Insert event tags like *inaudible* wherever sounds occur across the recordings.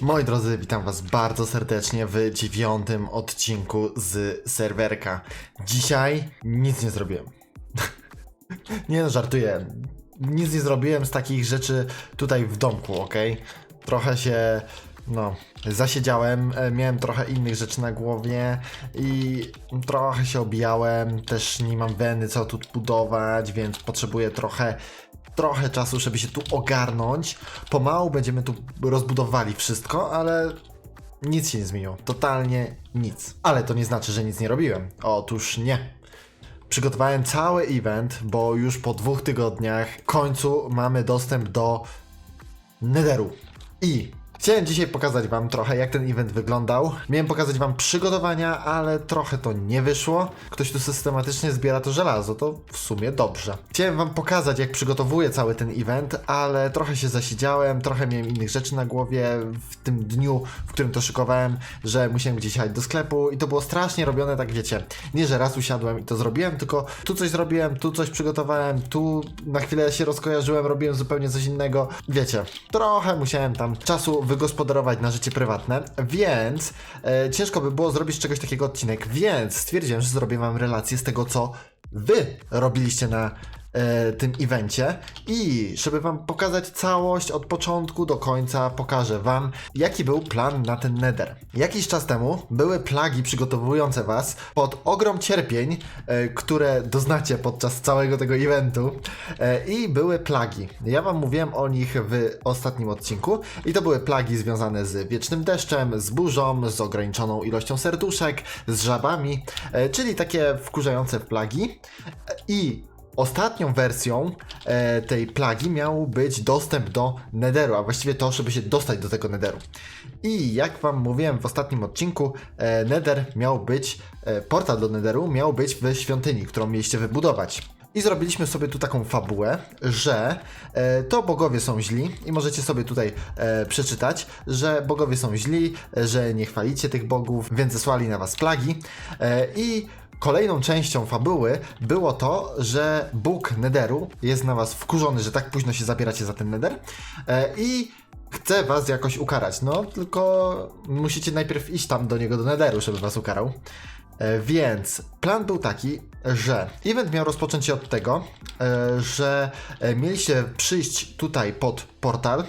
Moi drodzy, witam was bardzo serdecznie w dziewiątym odcinku z serwerka. Dzisiaj nic nie zrobiłem. *laughs* nie no, żartuję. Nic nie zrobiłem z takich rzeczy tutaj w domku, ok? Trochę się, no, zasiedziałem, e, miałem trochę innych rzeczy na głowie i trochę się obijałem, też nie mam weny co tu budować, więc potrzebuję trochę trochę czasu, żeby się tu ogarnąć. Pomału będziemy tu rozbudowali wszystko, ale nic się nie zmieniło. Totalnie nic. Ale to nie znaczy, że nic nie robiłem. Otóż nie. Przygotowałem cały event, bo już po dwóch tygodniach w końcu mamy dostęp do Netheru. I chciałem dzisiaj pokazać Wam trochę, jak ten event wyglądał. Miałem pokazać Wam przygotowania, ale trochę to nie wyszło. Ktoś tu systematycznie zbiera to żelazo, to w sumie dobrze. Chciałem Wam pokazać, jak przygotowuję cały ten event, ale trochę się zasiedziałem, trochę miałem innych rzeczy na głowie w tym dniu, w którym to szykowałem, że musiałem gdzieś jechać do sklepu i to było strasznie robione, tak wiecie. Nie, że raz usiadłem i to zrobiłem, tylko tu coś zrobiłem, tu coś przygotowałem, tu na chwilę się rozkojarzyłem, robiłem zupełnie coś innego. Wiecie, trochę musiałem tam czasu wygospodarować na życie prywatne, więc e, ciężko by było zrobić czegoś takiego odcinek, więc stwierdziłem, że zrobię wam relację z tego, co wy robiliście na e, tym evencie i żeby wam pokazać całość od początku do końca, pokażę wam, jaki był plan na ten nether. Jakiś czas temu były plagi przygotowujące was pod ogrom cierpień, e, które doznacie podczas całego tego eventu e, i były plagi. Ja wam mówiłem o nich w ostatnim odcinku i to były plagi związane z wiecznym deszczem, z burzą, z ograniczoną ilością serduszek, z żabami, e, czyli takie wkurzające plagi E, i Ostatnią wersją e, tej plagi miał być dostęp do Netheru, a właściwie to, żeby się dostać do tego Netheru. I jak Wam mówiłem w ostatnim odcinku, e, Nether miał być, e, portal do Netheru miał być w świątyni, którą mieliście wybudować. I zrobiliśmy sobie tu taką fabułę, że e, to bogowie są źli i możecie sobie tutaj e, przeczytać, że bogowie są źli, e, że nie chwalicie tych bogów, więc zesłali na was plagi e, i Kolejną częścią fabuły było to, że Bóg Netheru jest na was wkurzony, że tak późno się zabieracie za ten Nether e, i chce was jakoś ukarać. No, tylko musicie najpierw iść tam do niego, do Netheru, żeby was ukarał. E, Więc plan był taki, że event miał rozpocząć się od tego, e, że mieliście przyjść tutaj pod portal.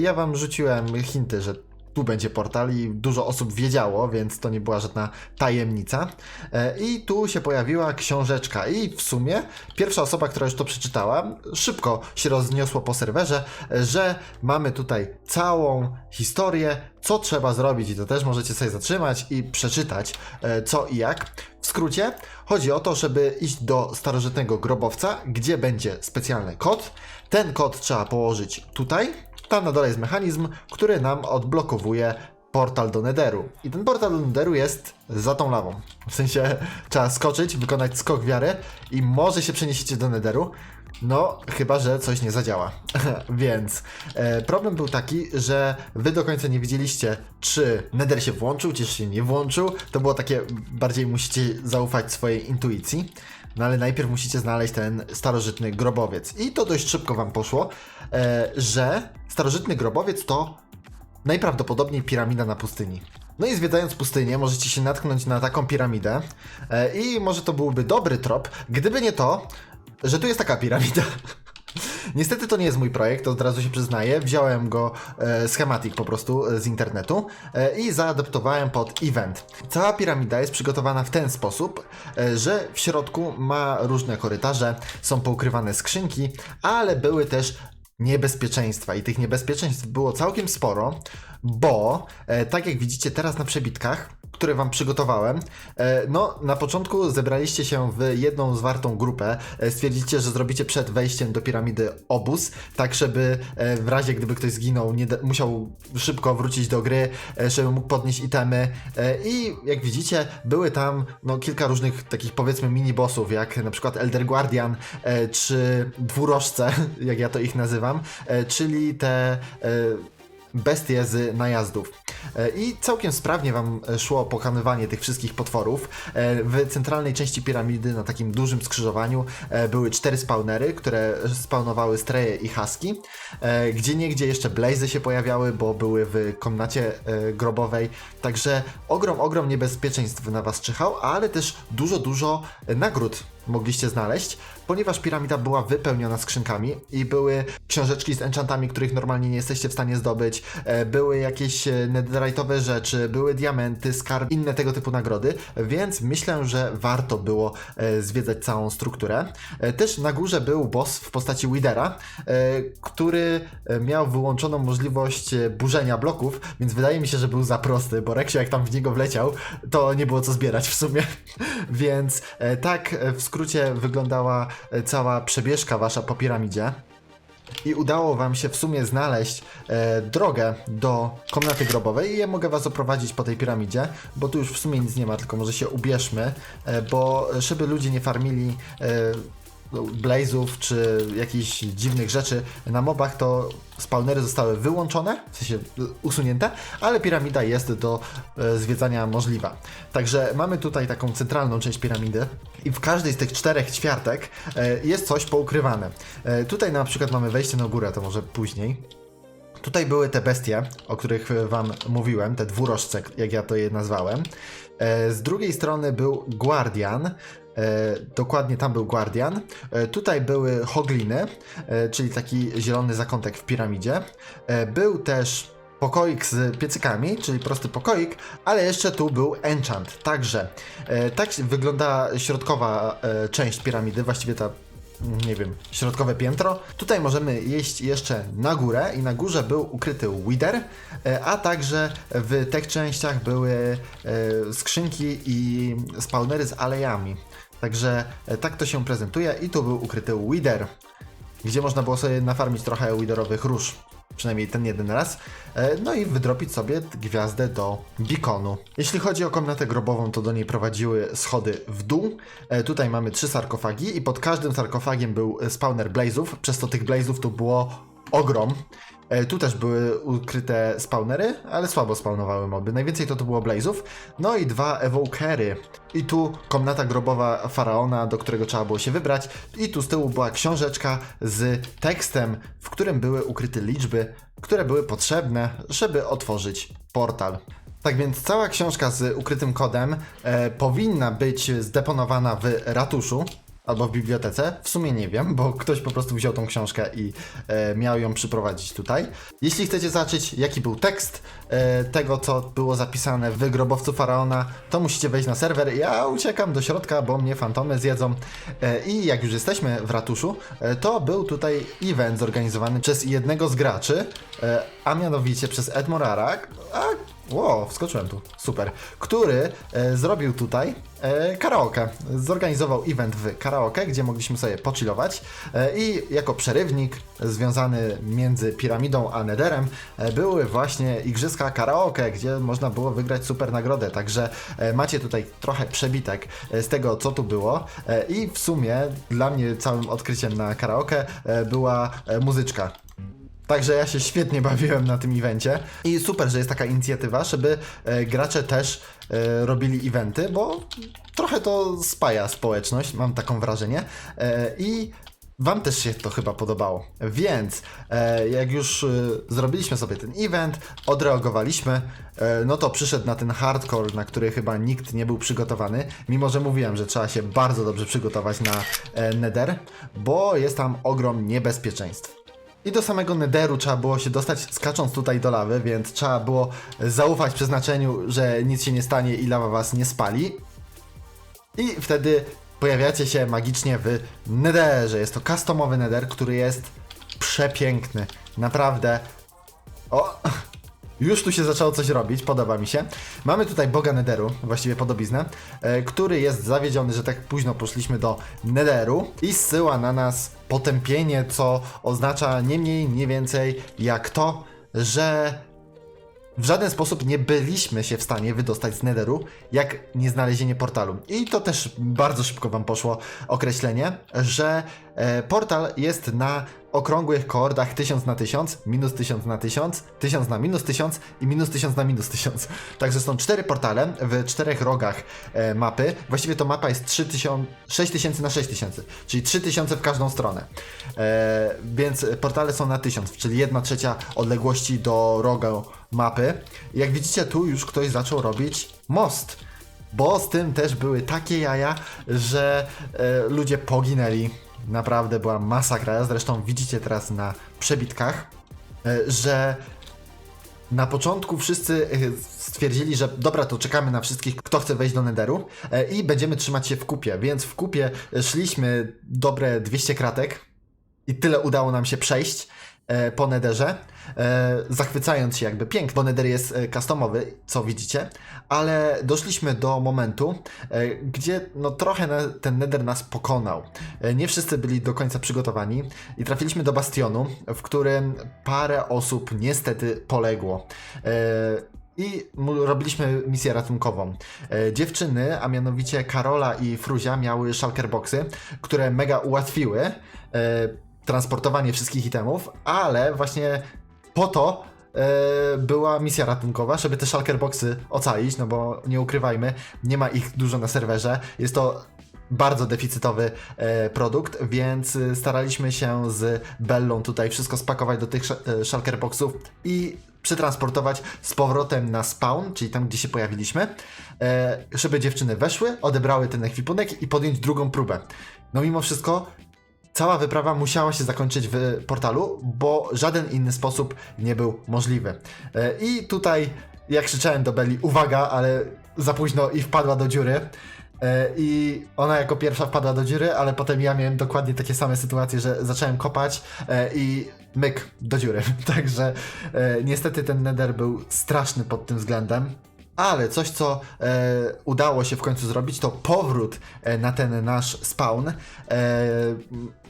Ja wam rzuciłem hinty, że tu będzie portal i dużo osób wiedziało, więc to nie była żadna tajemnica. E, I tu się pojawiła książeczka i w sumie pierwsza osoba, która już to przeczytała, szybko się rozniosło po serwerze, e, że mamy tutaj całą historię, co trzeba zrobić i to też możecie sobie zatrzymać i przeczytać e, co i jak. W skrócie chodzi o to, żeby iść do starożytnego grobowca, gdzie będzie specjalny kod. Ten kod trzeba położyć tutaj, tam na dole jest mechanizm, który nam odblokowuje portal do Netheru. I ten portal do Netheru jest za tą lawą. W sensie trzeba skoczyć, wykonać skok wiary i może się przeniesiecie do Netheru. No, chyba, że coś nie zadziała. *laughs* Więc e, problem był taki, że wy do końca nie wiedzieliście, czy Nether się włączył, czy się nie włączył. To było takie, bardziej musicie zaufać swojej intuicji. No ale najpierw musicie znaleźć ten starożytny grobowiec. I to dość szybko wam poszło, e, że starożytny grobowiec to najprawdopodobniej piramida na pustyni. No i zwiedzając pustynię, możecie się natknąć na taką piramidę e, i może to byłby dobry trop, gdyby nie to, że tu jest taka piramida. *laughs* Niestety to nie jest mój projekt, od razu się przyznaję. Wziąłem go e, schematik po prostu e, z internetu e, i zaadaptowałem pod event. Cała piramida jest przygotowana w ten sposób, e, że w środku ma różne korytarze, są poukrywane skrzynki, ale były też niebezpieczeństwa i tych niebezpieczeństw było całkiem sporo, bo tak jak widzicie teraz na przebitkach, które wam przygotowałem, e, no na początku zebraliście się w jedną zwartą grupę, e, stwierdzicie, że zrobicie przed wejściem do piramidy obóz, tak żeby e, w razie gdyby ktoś zginął, nie musiał szybko wrócić do gry, żeby mógł podnieść itemy. I jak widzicie były tam no, kilka różnych takich powiedzmy mini-bossów, jak na przykład Elder Guardian czy dwurożce, *laughs* jak ja to ich nazywam, czyli te bestie z najazdów. E, I całkiem sprawnie wam e, szło pokonywanie tych wszystkich potworów. E, W centralnej części piramidy, na takim dużym skrzyżowaniu, były cztery spawnery, które spawnowały streje i haski. Gdzie niegdzie jeszcze blazy się pojawiały, bo były w komnacie grobowej. Także ogrom, ogrom niebezpieczeństw na was czyhał, ale też dużo, dużo nagród mogliście znaleźć, ponieważ piramida była wypełniona skrzynkami i były książeczki z enchantami, których normalnie nie jesteście w stanie zdobyć, były jakieś e, netherite'owe rzeczy, były diamenty, skarb, inne tego typu nagrody, więc myślę, że warto było e, zwiedzać całą strukturę. E, Też na górze był boss w postaci Widera, e, który miał wyłączoną możliwość burzenia bloków, więc wydaje mi się, że był za prosty, bo Reksio jak tam w niego wleciał, to nie było co zbierać w sumie. *laughs* Więc tak w skrócie wyglądała cała przebieżka wasza po piramidzie. I udało wam się w sumie znaleźć e, drogę do komnaty grobowej. I ja mogę was oprowadzić po tej piramidzie, bo tu już w sumie nic nie ma, tylko może się ubierzmy, e, bo żeby ludzie nie farmili e, blazów czy jakichś dziwnych rzeczy na mobach, to spawnery zostały wyłączone, w sensie y, usunięte, ale piramida jest do e, zwiedzania możliwa. Także mamy tutaj taką centralną część piramidy i w każdej z tych czterech ćwiartek e, jest coś poukrywane. E, tutaj na przykład mamy wejście na górę, to może później. Tutaj były te bestie, o których e, wam mówiłem, te dwurożce, jak ja to je nazwałem. E, Z drugiej strony był Guardian, e, dokładnie tam był Guardian. E, Tutaj były Hogliny, e, czyli taki zielony zakątek w piramidzie. E, Był też pokoik z piecykami, czyli prosty pokoik, ale jeszcze tu był enchant. Także e, tak wygląda środkowa e, część piramidy, właściwie ta nie wiem, środkowe piętro. Tutaj możemy jeść jeszcze na górę i na górze był ukryty Wither, e, a także w tych częściach były e, skrzynki i spawnery z alejami. Także e, tak to się prezentuje i tu był ukryty Wither, gdzie można było sobie nafarmić trochę widerowych róż. Przynajmniej ten jeden raz. E, No i wydropić sobie gwiazdę do beaconu. Jeśli chodzi o komnatę grobową, to do niej prowadziły schody w dół. E, Tutaj mamy trzy sarkofagi i pod każdym sarkofagiem był spawner blazów, przez to tych blazów tu było ogrom. E, Tu też były ukryte spawnery, ale słabo spawnowały moby. Najwięcej to tu było blazów. No i dwa evokery. I tu komnata grobowa faraona, do którego trzeba było się wybrać. I tu z tyłu była książeczka z tekstem, w którym były ukryte liczby, które były potrzebne, żeby otworzyć portal. Tak więc cała książka z ukrytym kodem e, powinna być zdeponowana w ratuszu albo w bibliotece. W sumie nie wiem, bo ktoś po prostu wziął tą książkę i e, miał ją przyprowadzić tutaj. Jeśli chcecie zobaczyć, jaki był tekst e, tego, co było zapisane w grobowcu faraona, to musicie wejść na serwer. Ja uciekam do środka, bo mnie fantomy zjedzą. E, I jak już jesteśmy w ratuszu, e, to był tutaj event zorganizowany przez jednego z graczy, e, a mianowicie przez Edmorara. A Wow, wskoczyłem tu. Super. Który e, zrobił tutaj e, karaoke. Zorganizował event w karaoke, gdzie mogliśmy sobie pochillować e, i jako przerywnik związany między piramidą a Netherem e, były właśnie igrzyska karaoke, gdzie można było wygrać super nagrodę. Także e, macie tutaj trochę przebitek e, z tego, co tu było e, i w sumie dla mnie całym odkryciem na karaoke e, była e, muzyczka. Także ja się świetnie bawiłem na tym evencie i super, że jest taka inicjatywa, żeby e, gracze też e, robili eventy, bo trochę to spaja społeczność, mam taką wrażenie. E, I Wam też się to chyba podobało. Więc e, jak już e, zrobiliśmy sobie ten event, odreagowaliśmy, e, no to przyszedł na ten hardcore, na który chyba nikt nie był przygotowany. Mimo, że mówiłem, że trzeba się bardzo dobrze przygotować na e, Nether, bo jest tam ogrom niebezpieczeństw. I do samego Netheru trzeba było się dostać skacząc tutaj do lawy, więc trzeba było zaufać przeznaczeniu, że nic się nie stanie i lawa was nie spali. I wtedy pojawiacie się magicznie w Netherze. Jest to customowy Nether, który jest przepiękny. Naprawdę. O! Już tu się zaczęło coś robić, podoba mi się. Mamy tutaj Boga Netheru, właściwie podobiznę, e, który jest zawiedziony, że tak późno poszliśmy do Netheru i zsyła na nas potępienie, co oznacza nie mniej, nie więcej jak to, że w żaden sposób nie byliśmy się w stanie wydostać z Netheru, jak nie znalezienie portalu. I to też bardzo szybko wam poszło określenie, że e, portal jest na okrągłych koordach 1000 na 1000, minus 1000 na 1000, 1000 na minus 1000 i minus 1000 na minus 1000. Także są cztery portale w czterech rogach e, mapy. Właściwie to mapa jest 3000, 6000 na 6000, czyli 3000 w każdą stronę. E, więc portale są na 1000, czyli 1 trzecia odległości do roga mapy. Jak widzicie, tu już ktoś zaczął robić most. Bo z tym też były takie jaja, że e, ludzie poginęli. Naprawdę była masakra. Zresztą widzicie teraz na przebitkach, e, że na początku wszyscy e, stwierdzili, że dobra, to czekamy na wszystkich, kto chce wejść do Netheru e, i będziemy trzymać się w kupie. Więc w kupie szliśmy dobre 200 kratek i tyle udało nam się przejść po Netherze, e, zachwycając się jakby pięknie, bo Nether jest e, customowy, co widzicie, ale doszliśmy do momentu, e, gdzie no trochę ten Nether nas pokonał. E, nie wszyscy byli do końca przygotowani i trafiliśmy do Bastionu, w którym parę osób niestety poległo. E, i robiliśmy misję ratunkową. E, dziewczyny, a mianowicie Karola i Fruzia miały shulkerboxy, które mega ułatwiły e, transportowanie wszystkich itemów, ale właśnie po to e, była misja ratunkowa, żeby te shulkerboxy ocalić, no bo nie ukrywajmy, nie ma ich dużo na serwerze. Jest to bardzo deficytowy e, produkt, więc staraliśmy się z Bellą tutaj wszystko spakować do tych e, shulkerboxów i przetransportować z powrotem na spawn, czyli tam, gdzie się pojawiliśmy, e, żeby dziewczyny weszły, odebrały ten ekwipunek i podjąć drugą próbę. No mimo wszystko cała wyprawa musiała się zakończyć w portalu, bo żaden inny sposób nie był możliwy. E, I tutaj, jak krzyczałem do Belli, uwaga, ale za późno i wpadła do dziury. E, I ona jako pierwsza wpadła do dziury, ale potem ja miałem dokładnie takie same sytuacje, że zacząłem kopać e, i myk do dziury. *laughs* Także niestety ten nether był straszny pod tym względem. Ale coś, co udało się w końcu zrobić, to powrót na ten nasz spawn.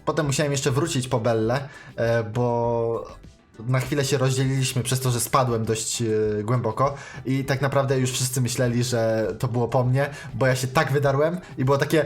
Potem musiałem jeszcze wrócić po Bellę, e, bo na chwilę się rozdzieliliśmy przez to, że spadłem dość e, głęboko i tak naprawdę już wszyscy myśleli, że to było po mnie, bo ja się tak wydarłem i było takie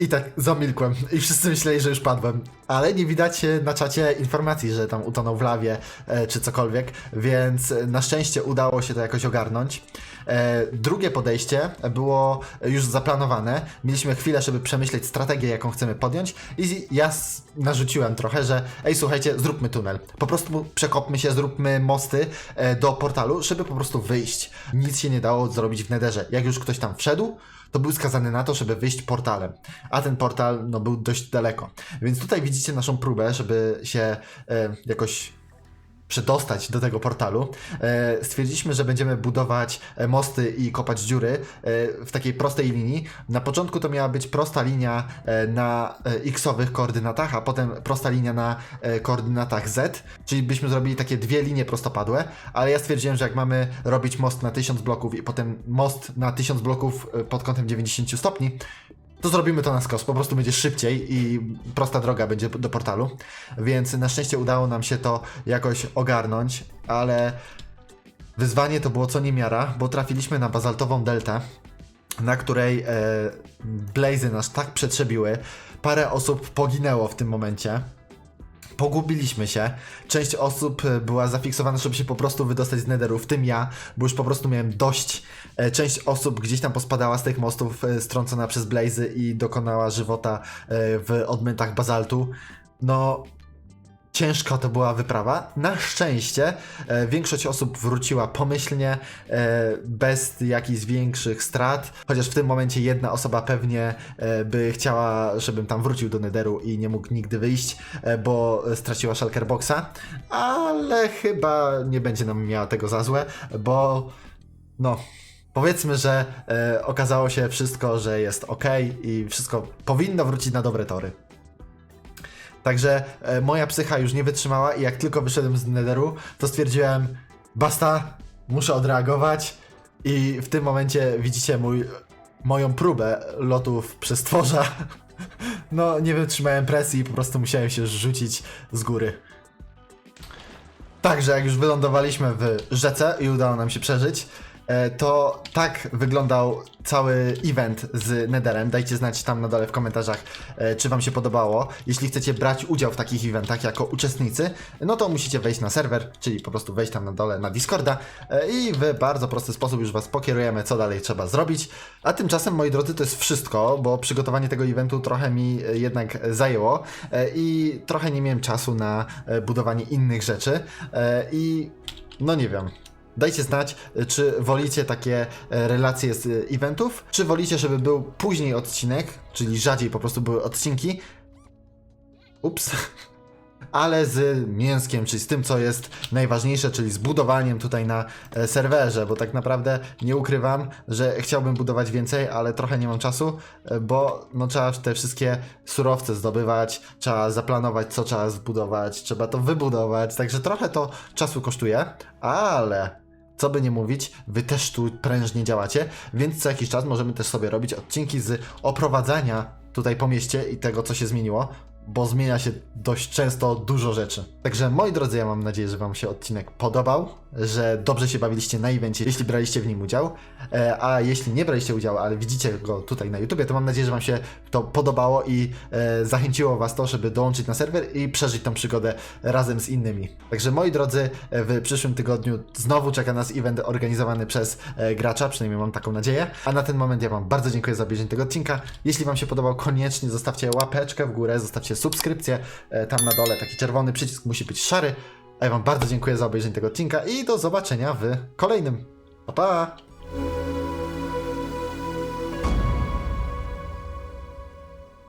i tak zamilkłem i wszyscy myśleli, że już padłem. Ale nie widać na czacie informacji, że tam utonął w lawie e, czy cokolwiek, więc e, na szczęście udało się to jakoś ogarnąć. E, drugie podejście było już zaplanowane. Mieliśmy chwilę, żeby przemyśleć strategię, jaką chcemy podjąć i ja narzuciłem trochę, że ej, słuchajcie, zróbmy tunel. Po prostu przekopmy się, zróbmy mosty e, do portalu, żeby po prostu wyjść. Nic się nie dało zrobić w Netherze. Jak już ktoś tam wszedł, to był skazany na to, żeby wyjść portalem. A ten portal no, był dość daleko. Więc tutaj widzicie naszą próbę, żeby się e, jakoś przedostać do tego portalu. E, stwierdziliśmy, że będziemy budować e, mosty i kopać dziury e, w takiej prostej linii. Na początku to miała być prosta linia na x-owych koordynatach, a potem prosta linia na koordynatach z, czyli byśmy zrobili takie dwie linie prostopadłe, ale ja stwierdziłem, że jak mamy robić most na 1000 bloków i potem most na 1000 bloków pod kątem 90 stopni, to zrobimy to na skos. Po prostu będzie szybciej i prosta droga będzie do portalu. Więc na szczęście udało nam się to jakoś ogarnąć, ale wyzwanie to było co niemiara, bo trafiliśmy na bazaltową deltę, na której e, blazy nas tak przetrzebiły. Parę osób poginęło w tym momencie. Pogubiliśmy się. Część osób e, była zafiksowana, żeby się po prostu wydostać z Netheru, w tym ja, bo już po prostu miałem dość. E, Część osób gdzieś tam pospadała z tych mostów, e, strącona przez Blazy i dokonała żywota w odmętach bazaltu. No, ciężka to była wyprawa. Na szczęście e, większość osób wróciła pomyślnie, e, bez jakichś większych strat, chociaż w tym momencie jedna osoba pewnie e, by chciała, żebym tam wrócił do Netheru i nie mógł nigdy wyjść, e, bo straciła Shulkerboxa, ale chyba nie będzie nam miała tego za złe, bo no... Powiedzmy, że e, okazało się wszystko, że jest ok i wszystko powinno wrócić na dobre tory. Także e, moja psycha już nie wytrzymała i jak tylko wyszedłem z Netheru, to stwierdziłem, basta, muszę odreagować i w tym momencie widzicie mój, moją próbę lotów przez tworza. *laughs* No, nie wytrzymałem presji i po prostu musiałem się rzucić z góry. Także jak już wylądowaliśmy w rzece i udało nam się przeżyć, to tak wyglądał cały event z Netherem. Dajcie znać tam na dole w komentarzach, e, czy wam się podobało. Jeśli chcecie brać udział w takich eventach jako uczestnicy, no to musicie wejść na serwer, czyli po prostu wejść tam na dole na Discorda e, i w bardzo prosty sposób już was pokierujemy, co dalej trzeba zrobić. A tymczasem, moi drodzy, to jest wszystko, bo przygotowanie tego eventu trochę mi e, jednak zajęło e, i trochę nie miałem czasu na e, budowanie innych rzeczy e, i no nie wiem. Dajcie znać, e, czy wolicie takie e, relacje z e, eventów, czy wolicie, żeby był później odcinek, czyli rzadziej po prostu były odcinki. Ups. *laughs* Ale z mięskiem, czyli z tym, co jest najważniejsze, czyli z budowaniem tutaj na serwerze, bo tak naprawdę nie ukrywam, że chciałbym budować więcej, ale trochę nie mam czasu, bo no, trzeba te wszystkie surowce zdobywać, trzeba zaplanować, co trzeba zbudować, trzeba to wybudować, także trochę to czasu kosztuje, ale co by nie mówić, wy też tu prężnie działacie, więc co jakiś czas możemy też sobie robić odcinki z oprowadzania tutaj po mieście i tego, co się zmieniło, bo zmienia się dość często dużo rzeczy. Także moi drodzy, ja mam nadzieję, że Wam się odcinek podobał, że dobrze się bawiliście na evencie, jeśli braliście w nim udział, e, a jeśli nie braliście udziału, ale widzicie go tutaj na YouTubie, to mam nadzieję, że Wam się to podobało i e, zachęciło Was to, żeby dołączyć na serwer i przeżyć tą przygodę razem z innymi. Także moi drodzy, e, w przyszłym tygodniu znowu czeka nas event organizowany przez gracza, przynajmniej mam taką nadzieję. A na ten moment ja Wam bardzo dziękuję za obejrzenie tego odcinka. Jeśli Wam się podobał, koniecznie zostawcie łapeczkę w górę, zostawcie subskrypcję. Tam na dole taki czerwony przycisk musi być szary. A ja Wam bardzo dziękuję za obejrzenie tego odcinka i do zobaczenia w kolejnym. Pa pa!